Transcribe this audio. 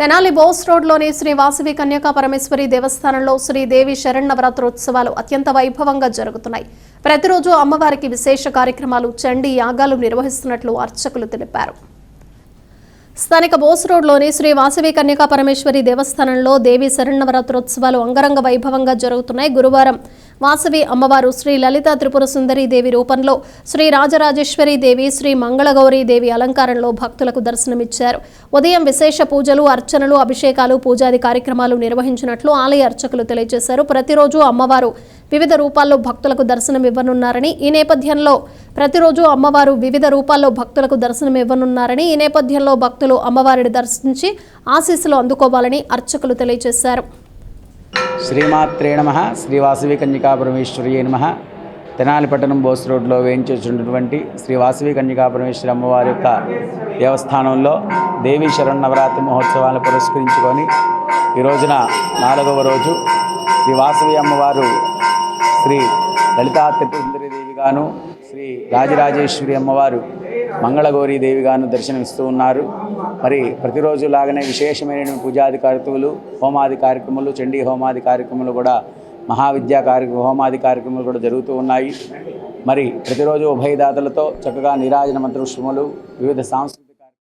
తెనాలి బోస్ రోడ్లోని శ్రీ వాసవి కన్యకా పరమేశ్వరి దేవస్థానంలో శ్రీదేవి శరణవరాత్రోత్సవాలు అత్యంత వైభవంగా జరుగుతున్నాయి. ప్రతిరోజు అమ్మవారికి విశేష కార్యక్రమాలు చండీ యాగాలు నిర్వహిస్తున్నట్లు అర్చకులు తెలిపారు. స్థానిక బోస్ రోడ్లోని శ్రీ వాసవి కన్యకా పరమేశ్వరి దేవస్థానంలో దేవి శరణవరాత్రోత్సవాలు అంగరంగ వైభవంగా జరుగుతున్నాయి. గురువారం వాసవి అమ్మవారు శ్రీ లలిత త్రిపుర సుందరి దేవి రూపంలో శ్రీ రాజరాజేశ్వరి దేవి శ్రీ మంగళగౌరీ దేవి అలంకారంలో భక్తులకు దర్శనమిచ్చారు. ఉదయం విశేష పూజలు అర్చనలు అభిషేకాలు పూజాది కార్యక్రమాలు నిర్వహించినట్లు ఆలయ అర్చకులు తెలియజేశారు. ప్రతిరోజు అమ్మవారు వివిధ రూపాల్లో భక్తులకు దర్శనం ఇవ్వనున్నారని ఈ నేపథ్యంలో ప్రతిరోజు అమ్మవారు వివిధ రూపాల్లో భక్తులకు దర్శనం ఇవ్వనున్నారని ఈ నేపథ్యంలో భక్తులు అమ్మవారిని దర్శించి ఆశీస్సులు అందుకోవాలని అర్చకులు తెలియజేశారు. శ్రీమాత్రే నమ. శ్రీవాసవి కన్యకా పరమేశ్వరియే నమ. తెనాలి పట్టణం బోస్ రోడ్లో వేయించేసినటువంటి శ్రీవాసవి కన్యకా పరమేశ్వరి అమ్మవారి యొక్క దేవస్థానంలో దేవీ శరణ్ నవరాత్రి మహోత్సవాలను పురస్కరించుకొని ఈ రోజున నాలుగవ రోజు శ్రీ వాసవి అమ్మవారు శ్రీ లలితా త్రిపుర దేవిగాను శ్రీ రాజరాజేశ్వరి అమ్మవారు మంగళగౌరీ దేవిగాను దర్శనమిస్తూ ఉన్నారు. మరి ప్రతిరోజు లాగానే విశేషమైన పూజాది కార్యక్రమాలు హోమాది కార్యక్రమాలు చండీ హోమాది కార్యక్రమాలు కూడా మహావిద్యా కార్యక్రమ హోమాది కార్యక్రమాలు కూడా జరుగుతూ ఉన్నాయి. మరి ప్రతిరోజు ఉభయదాతలతో చక్కగా నిరాజన మంత్రోత్సవములు వివిధ సాంస్కృతిక